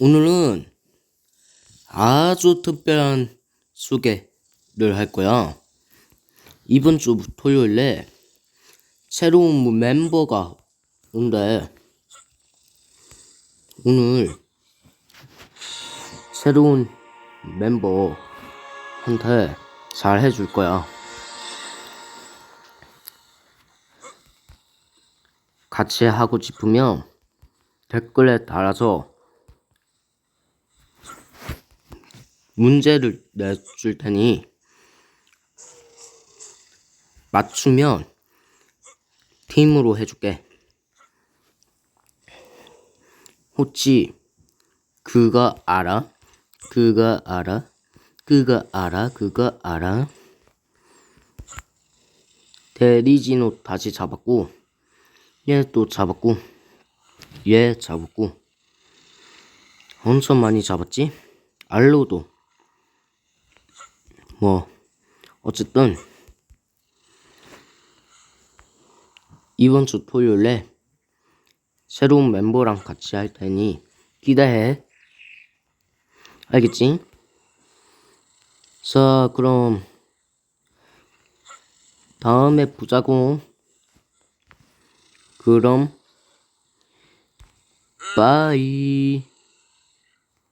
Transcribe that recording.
오늘은 아주 특별한 소개를 할 거야. 이번 주 토요일에 새로운 멤버가 온대. 오늘 새로운 멤버한테 잘 해줄 거야. 같이 하고 싶으면 댓글에 달아서 문제를 내줄 테니 맞추면 팀으로 해줄게. 혹시 그거 알아? 그거 알아? 그거 알아? 그거 알아? 대리진호 다시 잡았고 얘 또 잡았고 얘 잡았고 엄청 많이 잡았지? 알로도 뭐 어쨌든 이번 주 토요일에 새로운 멤버랑 같이 할 테니 기대해. 알겠지? 자 그럼 다음에 보자고. 그럼 빠이